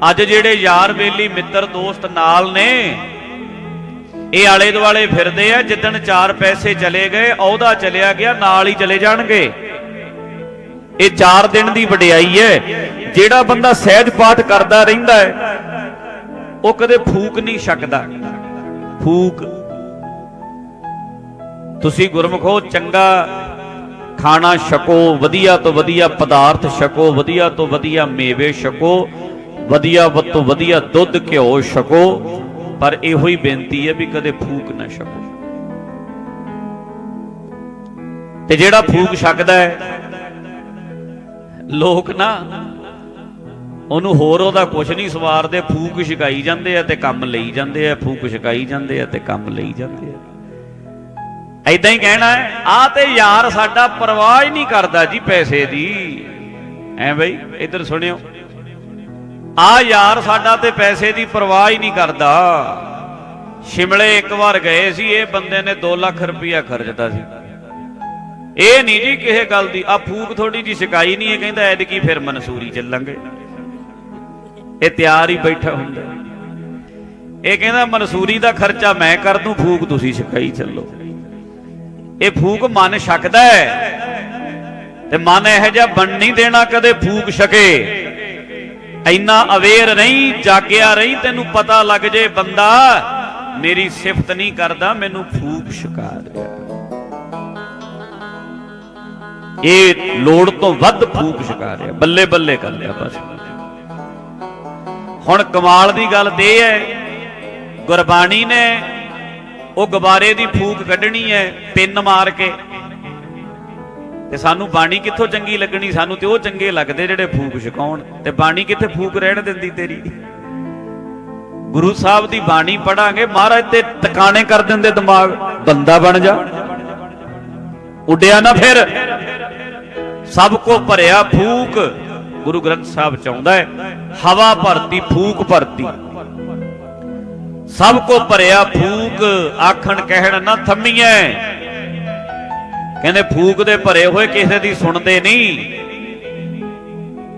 ਅੱਜ ਜਿਹੜੇ ਯਾਰ ਬੇਲੀ ਮਿੱਤਰ ਦੋਸਤ ਨਾਲ ਨੇ, ਇਹ ਆਲੇ ਦੁਆਲੇ ਫਿਰਦੇ ਆ, ਜਿੱਦਣ ਚਾਰ ਪੈਸੇ ਚਲੇ ਗਏ ਉਹਦਾ ਚਲਿਆ ਗਿਆ, ਨਾਲ ਹੀ ਚਲੇ ਜਾਣਗੇ। ਇਹ 4 ਦਿਨ ਦੀ ਵਡਿਆਈ ਹੈ, ਜਿਹੜਾ ਬੰਦਾ ਸਹਿਜ ਪਾਠ ਕਰਦਾ ਰਹਿੰਦਾ ਹੈ, ਉਹ ਕਦੇ ਫੂਕ ਨਹੀਂ ਸਕਦਾ। ਫੂਕ। ਤੁਸੀਂ ਗੁਰਮਖੋ, ਚੰਗਾ ਖਾਣਾ ਛਕੋ, ਵਧੀਆ ਤੋਂ ਵਧੀਆ ਪਦਾਰਥ ਛਕੋ, ਵਧੀਆ ਤੋਂ ਵਧੀਆ ਮੇਵੇ ਛਕੋ ਵਧੀਆ ਵੱਧ ਤੋਂ ਵਧੀਆ ਦੁੱਧ ਘਿਓ ਛਕੋ, ਪਰ ਇਹੋ ਹੀ ਬੇਨਤੀ ਹੈ ਵੀ ਕਦੇ ਫੂਕ ਨਾ ਛਕੋ। ਤੇ ਜਿਹੜਾ ਫੂਕ ਛਕਦਾ ਹੈ, ਲੋਕ ਨਾ ਉਹਨੂੰ ਹੋਰ ਉਹਦਾ ਕੁਝ ਨਹੀਂ ਸਵਾਰਦੇ, ਫੂਕ ਛਕਾਈ ਜਾਂਦੇ ਆ ਤੇ ਕੰਮ ਲਈ ਜਾਂਦੇ ਆ, ਫੂਕ ਛਕਾਈ ਜਾਂਦੇ ਆ ਤੇ ਕੰਮ ਲਈ ਜਾਂਦੇ ਆ। ਐਦਾਂ ਹੀ ਕਹਿਣਾ ਹੈ ਆ ਤੇ ਯਾਰ ਸਾਡਾ ਪਰਵਾਹ ਹੀ ਨਹੀਂ ਕਰਦਾ ਜੀ ਪੈਸੇ ਦੀ। ਐ ਬਈ, ਇੱਧਰ ਸੁਣਿਓ। ਆ ਯਾਰ ਸਾਡਾ ਤੇ ਪੈਸੇ ਦੀ ਪਰਵਾਹ ਹੀ ਨਹੀਂ ਕਰਦਾ। ਸ਼ਿਮਲੇ ਇੱਕ ਵਾਰ ਗਏ ਸੀ, ਇਹ ਬੰਦੇ ਨੇ 2 ਲੱਖ ਰੁਪਇਆ ਖਰਚਦਾ ਸੀ। ਇਹ ਨਹੀਂ ਜੀ ਕਿਸੇ ਗੱਲ ਦੀ ਆ ਫੂਕ ਥੋੜੀ ਜੀ ਸ਼ਿਕਾਈ ਨਹੀਂ ਹੈ ਕਹਿੰਦਾ ਐਦਕੀ ਫਿਰ ਮਨਸੂਰੀ ਚੱਲਾਂਗੇ। ਇਹ ਤਿਆਰ ਹੀ ਬੈਠਾ ਹੁੰਦਾ। ਇਹ ਕਹਿੰਦਾ ਮਨਸੂਰੀ ਦਾ ਖਰਚਾ ਮੈਂ ਕਰ ਦੂੰ, ਫੂਕ ਤੁਸੀਂ ਸ਼ਿਕਾਈ ਚੱਲੋ। ਇਹ ਫੂਕ ਮਨ ਛਕਦਾ ਹੈ। ਤੇ ਮਨ ਇਹੋ ਜਿਹਾ ਬਣ ਨਹੀਂ ਦੇਣਾ ਕਦੇ ਫੂਕ ਛਕੇ। ਇੰਨਾ ਅਵੇਅਰ ਨਹੀਂ ਜਾਗਿਆ ਰਹੀ, ਤੈਨੂੰ ਪਤਾ ਲੱਗ ਜੇ ਬੰਦਾ ਮੇਰੀ ਸਿਫਤ ਨਹੀਂ ਕਰਦਾ, ਮੈਨੂੰ ਫੂਕ ਛਕਾ ਰਿਹਾ ਇਹ ਲੋੜ ਤੋਂ ਵੱਧ ਫੂਕ ਛਕਾ ਰਿਹਾ ਬੱਲੇ ਬੱਲੇ ਕਰ ਲਿਆ ਬਸ। ਹੁਣ ਕਮਾਲ ਦੀ ਗੱਲ ਤੇ ਇਹ ਹੈ, ਗੁਰਬਾਣੀ ਨੇ ਉਹ ਗੁਬਾਰੇ ਦੀ ਫੂਕ ਕੱਢਣੀ ਹੈ, ਪਿੰਨ ਮਾਰ ਕੇ। ਤੇ ਸਾਨੂੰ ਬਾਣੀ ਕਿੱਥੋਂ ਚੰਗੀ ਲੱਗਣੀ? ਸਾਨੂੰ ਤੇ ਉਹ ਚੰਗੇ ਲੱਗਦੇ ਜਿਹੜੇ ਫੂਕ ਛਕਾਉਣ। ਤੇ ਬਾਣੀ ਕਿੱਥੇ ਫੂਕ ਰਹਿਣ ਦਿੰਦੀ ਤੇਰੀ? ਗੁਰੂ ਸਾਹਿਬ ਦੀ ਬਾਣੀ ਪੜਾਂਗੇ ਮਹਾਰਾਜ ਤੇ ਟਿਕਾਣੇ ਕਰ ਦਿੰਦੇ ਦਿਮਾਗ। ਬੰਦਾ ਬਣ ਜਾ। ਉੱਡਿਆ ਨਾ ਫਿਰ। ਸਭ ਕੋ ਭਰਿਆ ਫੂਕ। ਗੁਰੂ ਗ੍ਰੰਥ ਸਾਹਿਬ ਚਾਹੁੰਦਾ ਹੈ, ਹਵਾ ਭਰਤੀ, ਫੂਕ ਭਰਤੀ। ਸਭ ਕੋ ਭਰਿਆ ਫੂਕ। ਆਖਣ ਕਹਿਣ ਨਾ ਥੰਮੀਐ। ਕਹਿੰਦੇ ਫੂਕ ਦੇ ਭਰੇ ਹੋਏ ਕਿਸੇ ਦੀ ਸੁਣਦੇ ਨਹੀਂ।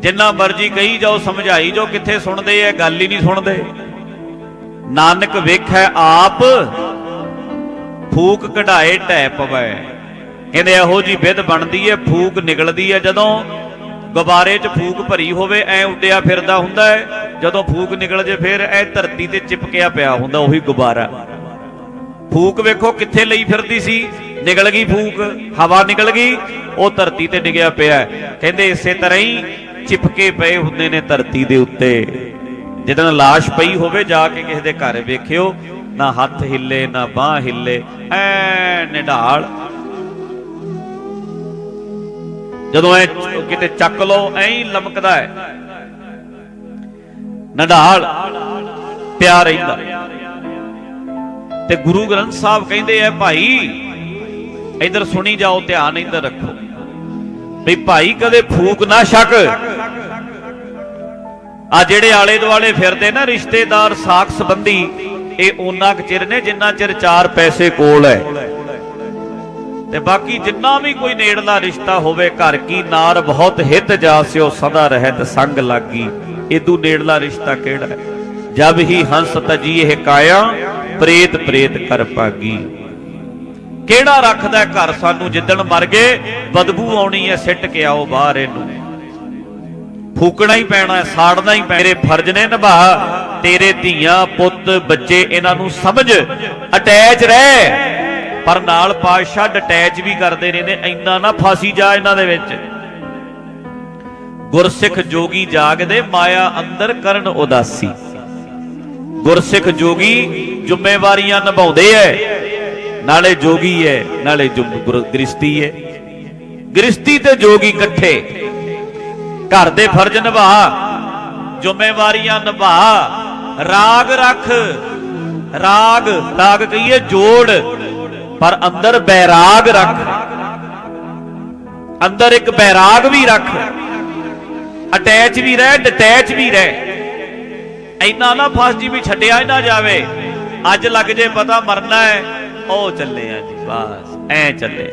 ਜਿੰਨਾ ਮਰਜ਼ੀ ਕਹੀ ਜਾਓ, ਸਮਝਾਈ ਜੋ ਕਿੱਥੇ ਸੁਣਦੇ ਐ, ਗੱਲ ਹੀ ਨਹੀਂ ਸੁਣਦੇ। ਨਾਨਕ ਵੇਖੈ ਆਪ, ਫੂਕ ਕਢਾਏ ਟੈ ਪਵੈ। ਕਹਿੰਦੇ ਇਹੋ ਜੀ ਵਿਧ ਬਣਦੀ ਐ, ਫੂਕ ਨਿਕਲਦੀ ਐ, ਜਦੋਂ ਗੁਬਾਰੇ 'ਚ ਫੂਕ ਭਰੀ ਹੋਵੇ, ਐ ਉੱਡਿਆ ਫਿਰਦਾ ਹੁੰਦਾ ਹੈ ਜਦੋਂ ਫੂਕ ਨਿਕਲ ਜੇ ਫਿਰ ਐ ਧਰਤੀ ਤੇ ਚਿਪਕਿਆ ਪਿਆ ਹੁੰਦਾ, ਉਹੀ ਗੁਬਾਰਾ। ਫੂਕ ਵੇਖੋ ਕਿੱਥੇ ਲਈ ਫਿਰਦੀ ਸੀ। ਨਿਕਲ ਗਈ ਫੂਕ, ਹਵਾ ਨਿਕਲ ਗਈ, ਉਹ ਧਰਤੀ ਤੇ ਡਿੱਗਿਆ ਪਿਆ ਕਹਿੰਦੇ ਇਸੇ ਤਰ੍ਹਾਂ ਹੀ ਚਿਪਕੇ ਪਏ ਹੁੰਦੇ ਨੇ ਧਰਤੀ ਦੇ ਉੱਤੇ। ਜਦੋਂ লাশ ਪਈ ਹੋਵੇ ਜਾ ਕੇ ਕਿਸੇ ਦੇ ਘਰ ਵੇਖਿਓ, ਨਾ ਹੱਥ ਹਿੱਲੇ, ਨਾ ਬਾਹ ਹਿੱਲੇ ਐ ਨਿਢਾਲ ਜਦੋਂ ਐ ਕਿਤੇ ਚੱਕ ਲਓ, ਐਂ ਹੀ ਲਮਕਦਾ ਹੈ। ਨਢਾਲ ਪਿਆ ਰਹਿੰਦਾ। ਤੇ ਗੁਰੂ ਗ੍ਰੰਥ ਸਾਹਿਬ ਕਹਿੰਦੇ ਐ ਭਾਈ ਇਧਰ ਸੁਣੀ ਜਾਓ, ਧਿਆਨ ਇਧਰ ਰੱਖੋ। ਵੀ ਭਾਈ ਕਦੇ ਫੂਕ ਨਾ ਛਕ। ਆ ਜਿਹੜੇ ਆਲੇ ਦੁਆਲੇ ਫਿਰਦੇ ਨਾ ਰਿਸ਼ਤੇਦਾਰ, ਸਾਖ ਸੰਬੰਧੀ, ਇਹ ਉਹਨਾਂ ਕੁ ਚਿਰ ਨੇ ਜਿੰਨਾ ਚਿਰ ਚਾਰ ਪੈਸੇ ਕੋਲ ਹੈ ਤੇ ਬਾਕੀ ਜਿੰਨਾ ਵੀ ਕੋਈ ਨੇੜਲਾ ਰਿਸ਼ਤਾ ਹੋਵੇ, ਘਰ ਕੀ ਨਾਰ ਬਹੁਤ ਹਿੱਤ ਜਾਸਿਓ ਸਦਾ ਰਹਿਤ ਸੰਗ ਲਾਗੀ। ਇਦੂ ਨੇੜਲਾ ਰਿਸ਼ਤਾ ਕਿਹੜਾ ਹੈ ਜਬ ਹੀ ਹੰਸ ਤਜੀਏ ਕਾਇਆ ਪ੍ਰੇਤ ਪ੍ਰੇਤ ਕਰ ਪਾਗੀ। ਕਿਹੜਾ ਰੱਖਦਾ ਘਰ ਸਾਨੂੰ ਜਿੱਦਣ ਮਰ ਗਏ, ਬਦਬੂ ਆਉਣੀ ਐ ਸਿੱਟ ਕੇ ਆਓ ਬਾਹਰ ਇਹਨੂੰ। ਫੂਕਣਾ ਹੀ ਪੈਣਾ ਸਾੜਨਾ ਹੀ ਪੈਣਾ ਤੇਰੇ ਫਰਜ਼ ਨੇ ਨਿਭਾ ਤੇਰੇ ਧੀਆਂ, ਪੁੱਤ, ਬੱਚੇ, ਇਹਨਾਂ ਨੂੰ ਸਮਝ, ਅਟੈਚ ਰਹਿ। ਪਰ ਨਾਲ ਪਾਤਸ਼ਾਹ ਡਟੈਚ ਵੀ ਕਰਦੇ ਰਹਿੰਦੇ ਇੰਨਾ ਨਾ ਫਾਸੀ ਜਾ ਇਹਨਾਂ ਦੇ ਵਿੱਚ। ਗੁਰਸਿੱਖ ਜੋਗੀ ਜਾਗਦੇ, ਮਾਇਆ ਅੰਦਰ ਕਰਨ ਉਦਾਸੀ। ਗੁਰਸਿੱਖ ਜੋਗੀ ਜ਼ਿੰਮੇਵਾਰੀਆਂ ਨਿਭਾਉਂਦੇ ਐ। ਨਾਲੇ ਜੋਗੀ ਹੈ ਨਾਲੇ ਗ੍ਰਿਸ਼ਤੀ ਹੈ ਗ੍ਰਿਸਤੀ ਤੇ ਜੋਗੀ ਇਕੱਠੇ। ਘਰ ਦੇ ਫਰਜ਼ ਨਿਭਾ, ਜ਼ਿੰਮੇਵਾਰੀਆਂ ਨਿਭਾ। ਰਾਗ ਰੱਖ, ਰਾਗ ਰਾਗ ਕਹੀਏ ਜੋੜ। ਪਰ ਅੰਦਰ ਬੈਰਾਗ ਰੱਖ। ਅੰਦਰ ਇੱਕ ਬੈਰਾਗ ਵੀ ਰੱਖ। ਅਟੈਚ ਵੀ ਰਹਿ, ਡਿਟੈਚ ਵੀ ਰਹਿ। ਇੰਨਾ ਨਾ ਫਸ ਜੀ ਵੀ ਛੱਡਿਆ ਹੀ ਨਾ ਜਾਵੇ। ਅੱਜ ਲੱਗ ਜੇ ਪਤਾ ਮਰਨਾ ਹੈ ਉਹ ਚੱਲੇ ਆ ਜੀ ਬਸ ਐ ਚੱਲੇ